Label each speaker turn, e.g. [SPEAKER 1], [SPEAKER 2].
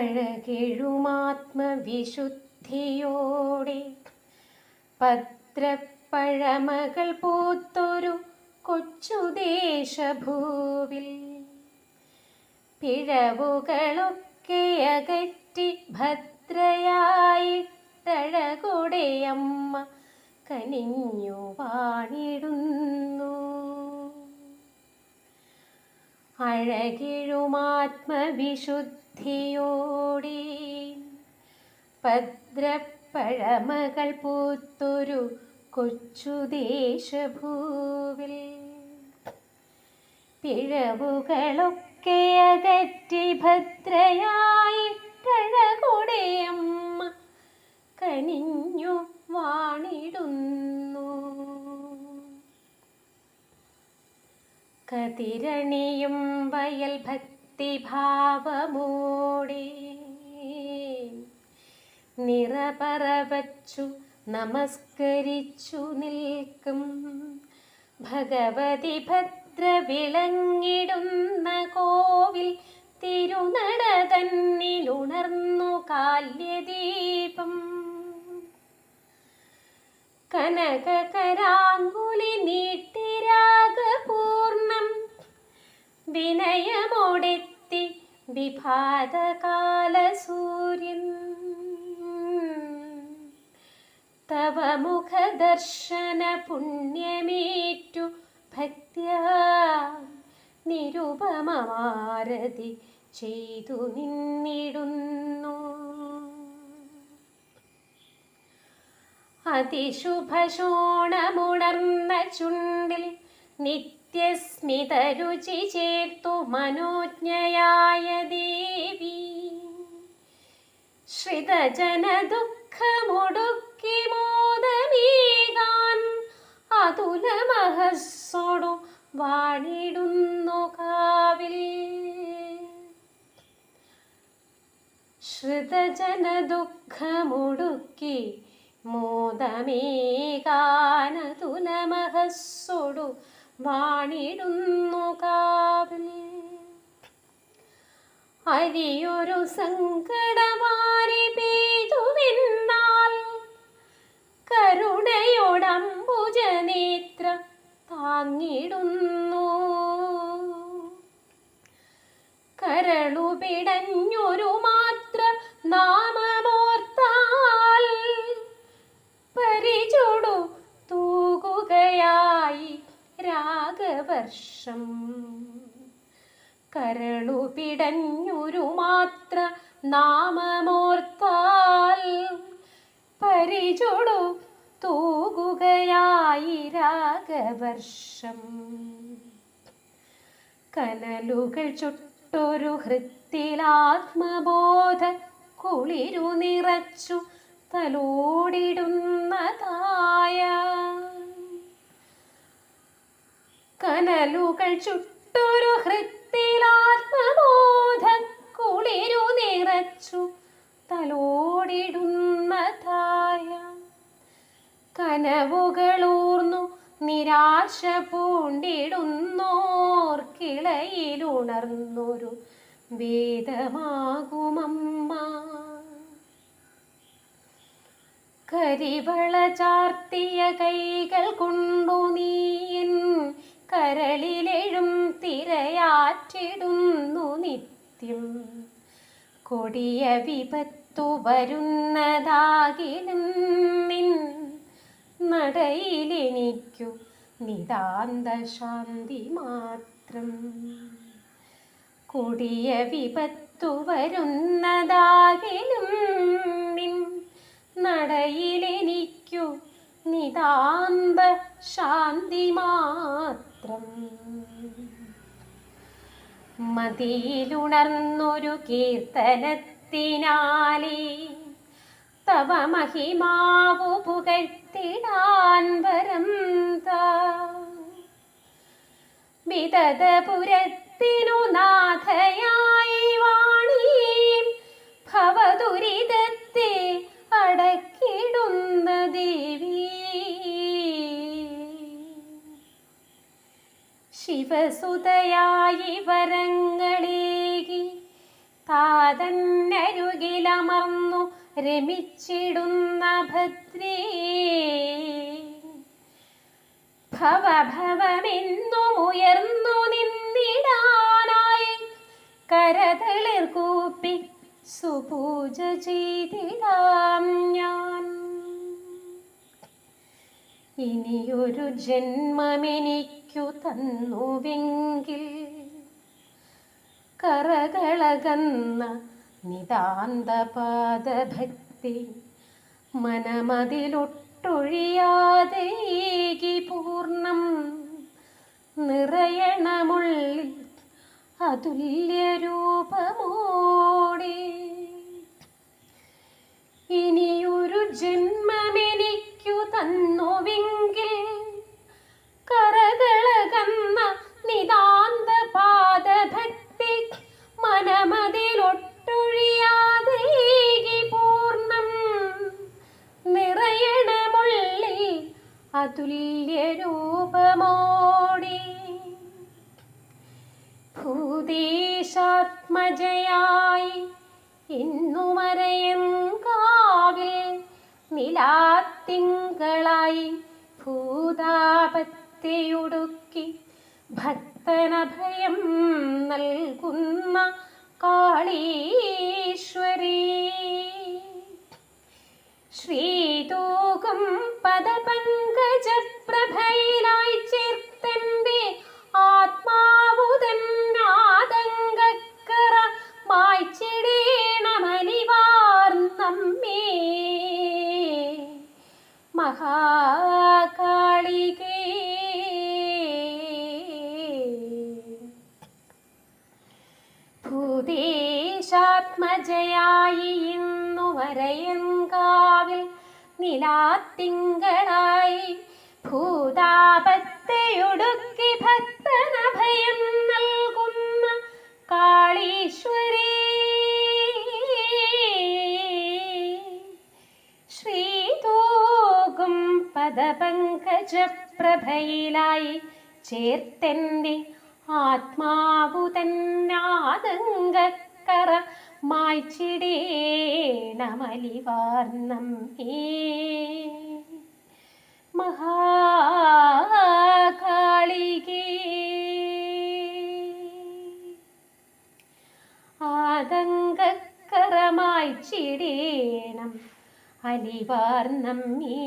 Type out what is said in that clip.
[SPEAKER 1] അഴകെഴുമാത്മവിശുദ്ധിയോടെ പത്രപ്പഴമകൾ പൂത്തൊരു കൊച്ചുദേശഭൂവിൽ പിഴവുകളൊക്കെ അകറ്റി ഭദ്രയായിട്ടഴകുടയമ്മ കനിഞ്ഞു വാണിടുന്നു അഴകിഴുമാത്മവിശുദ്ധിയോടെ ഭദ്രപ്പഴമകൾ പൂത്തൊരു കൊച്ചുദേശഭൂവിൽ. പിഴവുകളൊക്കെ അകറ്റി ഭദ്രയായിട്ടഴകൊടെയമ്മ കനിഞ്ഞു വാണിടുന്നു. കതിരണിയും വയൽ ഭക്തിഭാവമോടെ. നിറപറവച്ചു നമസ്കരിച്ചു നിൽക്കും. ഭഗവതി ഭദ്ര വിളങ്ങിടുന്ന കോവിൽ തിരുനട തന്നിലുണർന്നു കാല്യദീപം. കനകകരാങ്കുലി നീട്ടിരാഗപൂർണം വിനയമോടെത്തി വിഭാതകാല സൂര്യൻ. തവ മുഖദർശന പുണ്യമേറ്റു ഭക്തിയ. നിരുപമമാരതി ചെയ്തു നിന്നിടുന്നു. അതിശുഭശോണമുണർന്ന ചുണ്ടിൽ നിത്യസ്മിത രുചി ചേർത്തു മനോജ്ഞയായ ദേവി. ശ്രിതജന ദുഃഖമൊടുക്കി മോദമേകാൻ അതുല മഹസ്സോടു വാണിടുന്നു കാവിൽ. ശ്രുതജന ദുഃഖമൊടുക്കി മോദമേകാനതുലമഹസ്സോടു വാണിടുന്നു കാവിൽ. അരിയൊരു സങ്കടമാരി പെയ്തുവെന്നാൽ കരുണയോടംബുജനേത്ര താങ്ങിടുന്നു. കരളു മാത്ര നാമമോർത്താൽ പരിചുടു തൂകുകയായി രാഗവർഷം. കനലുകൾ ചുട്ടൊരു ഹൃത്തിലാത്മബോധ കുളിരു നിറച്ചു തലോടിടുന്നതായ. കനലുകൾ ചുട്ടൊരു ഹൃത്തിലാത്മബോധ കുളിരു നിറച്ചു തലോടിടുന്നതായ കനവുകളൂർന്നു നിരാശ പൂണ്ടിടുന്നോർ പൂണ്ടിടുന്നോർക്കിളയിലുണർന്നൊരു വേദമാകുമമ്മ. കരിവള ചാർത്തിയ കൈകൾ കൊണ്ടു നീയൻ കരളിലെഴും തിരയാറ്റിടുന്നു നിത്യം. കൊടിയ വിപത്തു വരുന്നതാകിലും നിൻ നടയിലെനിക്കു നിതാന്ത ശാന്തി മാത്രം. കൊടിയ വിപത്തു വരുന്നതാകിലും നിൻ നടയിലെനിക്കു നിതാന്ത ശാന്തി മാത്രം. മതിയിലുണർന്നൊരു കീർത്തനത്തിനാലി തവ മഹിമാവു പുകഴ്ത്തിടാൻ വരം വിതതപുരത്തിനു നാഥയായി വാണീം ഭവദുരിതത്തെ ശിവസുതയായി വരങ്ങളേകി താതന്നരുകിലമർന്നു രമിച്ചിടുന്ന ഭദ്രേ. ഭവഭവമെന്നുമുയർന്നു നിന്നിടാനായി കരതളിർ കൂപ്പി സുപൂജ ചെയ്തിടാം. ഇനിയൊരു ജന്മമെനിക്കു തന്നുവെങ്കിൽ കറകളകന്ന നിതാന്തപാദഭക്തി മനമതിലൊട്ടൊഴിയാതെ ഏകി പൂർണം നിറയണമുള്ളിൽ അതുല്യരൂപമോടെ. ഇനിയൊരു ജന്മമെനിക്കു തന്നുവെങ്കിൽ അതുല്യരൂപമോടെ. ഭൂതേശാത്മജയായി ഇന്നുമറയും കാവിൽ നിലാത്തിങ്കളായി ഭൂതാപത്തെയുടുക്കി ഭക്തനഭയം നൽകുന്ന കാളീശ്വരീ. ശ്രീതൂകം പദപങ്കജപ്രഭയിലായി മഹാകാളികേ. ഭൂതേശാത്മജയായി ഇന്നു വരയങ്കാവിൽ നിലാത്തിങ്കളായി. ഭൂതാപത്തെയൊടുക്കി ഭക്തനഭയം പദപങ്കജപ്രഭയിലായി ചേർത്തെന്റെ ആത്മാവു തന്നാതങ്കക്കറ മായ്ച്ചിടേണമലിവാർന്നം ഏ. മഹാകാളികേ. മായ്ച്ചിടേണം അലിവാർന്നം അലിവാർന്നമ്മേ